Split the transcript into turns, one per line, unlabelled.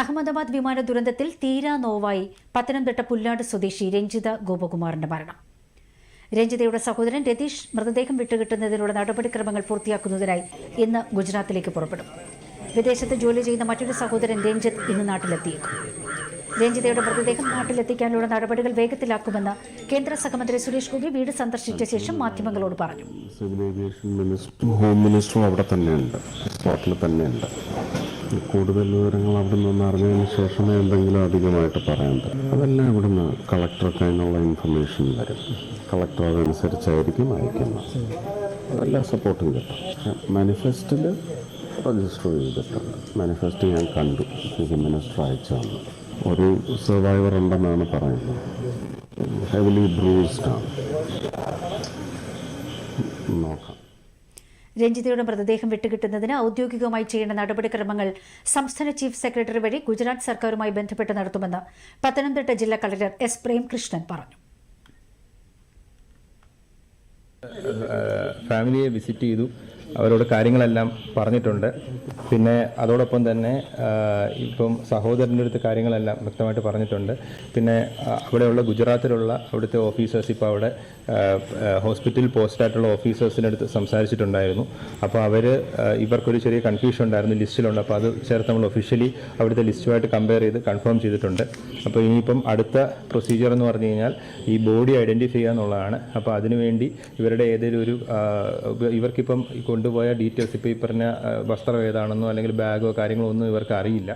അഹമ്മദാബാദ് വിമാന ദുരന്തത്തിൽ തീരാ നോവായി പത്തനംതിട്ട പുല്ലാട് സ്വദേശി രഞ്ജിത ഗോപകുമാറിന്റെ മരണം. രഞ്ജിതയുടെ സഹോദരൻ രതീഷ് മൃതദേഹം വിട്ടുകിട്ടുന്നതിനുള്ള നടപടിക്രമങ്ങൾ പൂർത്തിയാക്കുന്നതിനായി ഇന്ന് ഗുജറാത്തിലേക്ക് പുറപ്പെടും. വിദേശത്ത് ജോലി ചെയ്യുന്ന മറ്റൊരു സഹോദരൻ രഞ്ജിത് ഇന്ന് നാട്ടിലെത്തിയേക്കും. രഞ്ജിതയുടെ മൃതദേഹം നാട്ടിലെത്തിക്കാനുള്ള നടപടികൾ വേഗത്തിലാക്കുമെന്ന് കേന്ദ്ര സഹമന്ത്രി സുരേഷ് ഗോപി വീട് സന്ദർശിച്ച ശേഷം മാധ്യമങ്ങളോട് പറഞ്ഞു.
സിവിൽ ഏവിയേഷൻ മിനിസ്റ്ററും ഹോം മിനിസ്റ്ററും അവിടെ തന്നെയുണ്ട്. തന്നെയുണ്ട്. കൂടുതൽ വിവരങ്ങൾ അവിടെ നിന്ന് അറിഞ്ഞതിന് ശേഷമേ എന്തെങ്കിലും അധികമായിട്ട് പറയാൻ പറ്റും. അതെല്ലാം ഇവിടെ നിന്ന് കളക്ടർക്ക് അതിനുള്ള ഇൻഫർമേഷൻ വരും. കളക്ടർ അതനുസരിച്ചായിരിക്കും അയക്കുന്നത്. അതെല്ലാം സപ്പോർട്ടും കിട്ടും മാനിഫെസ്റ്റിൽ രജിസ്റ്റർ ചെയ്തിട്ടുണ്ട്. മാനിഫെസ്റ്റ് ഞാൻ കണ്ടു. ഹ്യൂമൻ മിനിസ്റ്റർ അയച്ചു തന്നു. ഒരു സർവൈവർ ഉണ്ടെന്നാണ് പറയുന്നത്. ഹെവിലി ബ്രൂസ്ഡ് ആണ്. നോക്കാം.
രഞ്ജിതയുടെ മൃതദേഹം വിട്ടുകിട്ടുന്നതിന് ഔദ്യോഗികമായി ചെയ്യേണ്ട നടപടിക്രമങ്ങൾ സംസ്ഥാന ചീഫ് സെക്രട്ടറി വഴി ഗുജറാത്ത് സർക്കാരുമായി ബന്ധപ്പെട്ട് നടത്തുമെന്ന് പത്തനംതിട്ട ജില്ലാ കളക്ടർ എസ് പ്രേംകൃഷ്ണൻ പറഞ്ഞു.
ഫാമിലിയെ വിസിറ്റ് ചെയ്തു. അവരോട് കാര്യങ്ങളെല്ലാം പറഞ്ഞിട്ടുണ്ട്. പിന്നെ അതോടൊപ്പം തന്നെ ഇപ്പം സഹോദരന്റെ അടുത്ത് കാര്യങ്ങളെല്ലാം വ്യക്തമായിട്ട് പറഞ്ഞിട്ടുണ്ട്. പിന്നെ അവിടെയുള്ള ഗുജറാത്തിലുള്ള അവിടുത്തെ ഓഫീസേഴ്സ് ഇപ്പോൾ അവിടെ ഹോസ്പിറ്റൽ പോസ്റ്റായിട്ടുള്ള ഓഫീസേഴ്സിന്റെ അടുത്ത് സംസാരിച്ചിട്ടുണ്ടായിരുന്നു. അപ്പോൾ അവർ ഇവർക്കൊരു ചെറിയ കൺഫ്യൂഷൻ ഉണ്ടായിരുന്നു ലിസ്റ്റിലുണ്ട്. അപ്പോൾ അത് ചേർത്ത് നമ്മൾ ഒഫീഷ്യലി അവിടുത്തെ ലിസ്റ്റുമായിട്ട് കമ്പയർ ചെയ്ത് കൺഫേം ചെയ്തിട്ടുണ്ട്. അപ്പോൾ ഇനിയിപ്പം അടുത്ത പ്രൊസീജിയർ എന്ന് പറഞ്ഞു കഴിഞ്ഞാൽ ഈ ബോഡി ഐഡന്റിഫൈ ചെയ്യുക എന്നുള്ളതാണ്. അപ്പോൾ അതിനുവേണ്ടി ഇവരുടെ ഏതെങ്കിലും ഒരു ഇവർക്കിപ്പം കൊണ്ടുപോയ ഡീറ്റെയിൽസ് ഇപ്പോൾ ഈ പറഞ്ഞ വസ്ത്രം ഏതാണെന്നോ അല്ലെങ്കിൽ ബാഗോ കാര്യങ്ങളോ ഒന്നും ഇവർക്ക് അറിയില്ല.